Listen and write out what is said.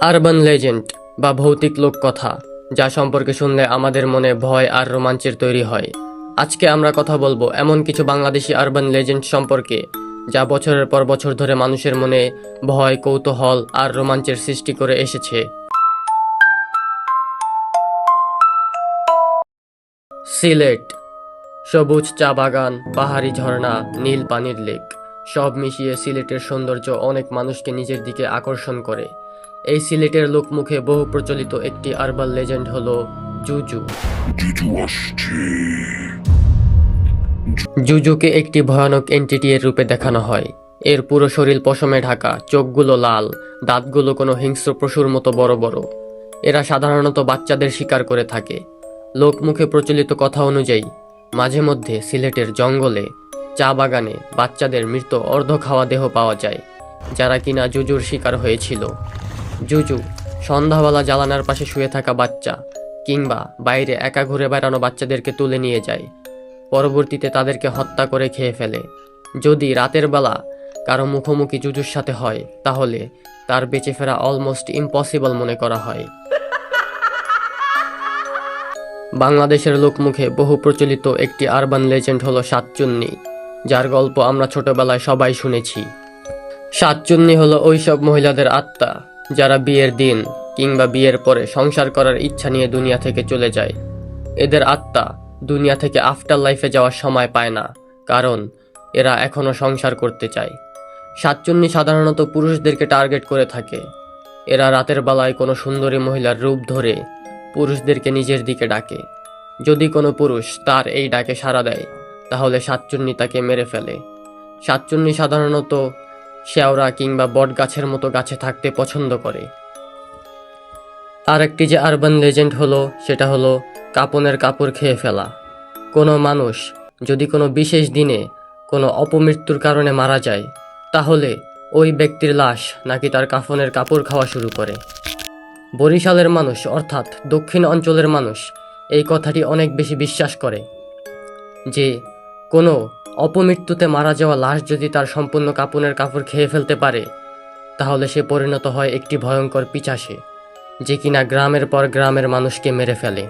Urban legend বা ভৌতিক লোককথা, যা সম্পর্কে শুনলে আমাদের মনে ভয় আর রোমাঞ্চের তৈরি হয়। আজকে আমরা কথা বলব এমন কিছু বাংলাদেশি আরবান লেজেন্ড সম্পর্কে, যা বছরের পর বছর ধরে মানুষের মনে ভয়, কৌতূহল আর রোমাঞ্চের সৃষ্টি করে এসেছে। সিলেট, সবুজ চা বাগান, পাহাড়ি ঝর্ণা, নীল পানির লেক, সব মিশিয়ে সিলেটের সৌন্দর্য অনেক মানুষকে নিজের দিকে আকর্ষণ করে। এই সিলেটের লোকমুখে বহু প্রচলিত একটি আরবান লেজেন্ড হলো জুজু। জুজু আসছে। জুজুকে একটি ভয়ানক এন্টিটি এর রূপে দেখানো হয়। এর পুরো শরীর পশমে ঢাকা চোখগুলো লাল দাঁতগুলো কোনো হিংস্র পশুর মতো বড় বড়। এরা সাধারণত বাচ্চাদের শিকার করে থাকে। লোকমুখে প্রচলিত কথা অনুযায়ী মাঝে মধ্যে সিলেটের জঙ্গলে চা বাগানে বাচ্চাদের মৃত অর্ধ খাওয়া দেহ পাওয়া যায় যারা কিনা জুজুর শিকার হয়েছিল। জুজু, সন্ধ্যাবেলা জ্বালানার পাশে শুয়ে থাকা বাচ্চা, কিংবা বাইরে একা ঘুরে বেড়ানো বাচ্চাদেরকে তুলে নিয়ে যায়। পরবর্তীতে তাদেরকে হত্যা করে খেয়ে ফেলে। যদি রাতের বেলা কারও মুখোমুখি জুজুর সাথে হয়, তাহলে তার বেঁচে ফেরা অলমোস্ট ইম্পসিবল মনে করা হয়। বাংলাদেশের লোকমুখে বহু প্রচলিত একটি আরবান লেজেন্ড হলো সাতচুন্নি, যার গল্প আমরা ছোটবেলায় সবাই শুনেছি। সাতচুন্নি হলো ওইসব মহিলাদের আত্মা যারা বিয়ের দিন কিংবা বিয়ের পরে সংসার করার ইচ্ছা নিয়ে দুনিয়া থেকে চলে যায়, এদের আত্মা দুনিয়া থেকে আফটার লাইফে যাওয়ার সময় পায় না, কারণ এরা এখনও সংসার করতে চায়। সাতচুন্নি সাধারণত পুরুষদেরকে টার্গেট করে থাকে। এরা রাতের বেলায় কোনো সুন্দরী মহিলার রূপ ধরে পুরুষদেরকে নিজের দিকে ডাকে। যদি কোনো পুরুষ তার এই ডাকে সাড়া দেয়, তাহলে সাতচুন্নি তাকে মেরে ফেলে। সাতচুন্নি সাধারণত শেওড়া কিংবা বট গাছের মতো গাছে থাকতে পছন্দ করে। আর একটি যে আরবান লেজেন্ড হলো, সেটা হলো কাপনের কাপড় খেয়ে ফেলা। কোনো মানুষ যদি কোনো বিশেষ দিনে কোনো অপমৃত্যুর কারণে মারা যায়, তাহলে ওই ব্যক্তির লাশ নাকি তার কাফনের কাপড় খাওয়া শুরু করে। বরিশালের মানুষ, অর্থাৎ দক্ষিণ অঞ্চলের মানুষ, এই কথাটি অনেক বেশি বিশ্বাস করে যে কোনো অপমৃত্যুতে মারা যাওয়া লাশ যদি তার সম্পূর্ণ কাপনের কাপড় খেয়ে ফেলতে পারে, তাহলে সে পরিণত হয় একটি ভয়ঙ্কর পিচাসে, যে কিনা গ্রামের পর গ্রামের মানুষকে মেরে ফেলে।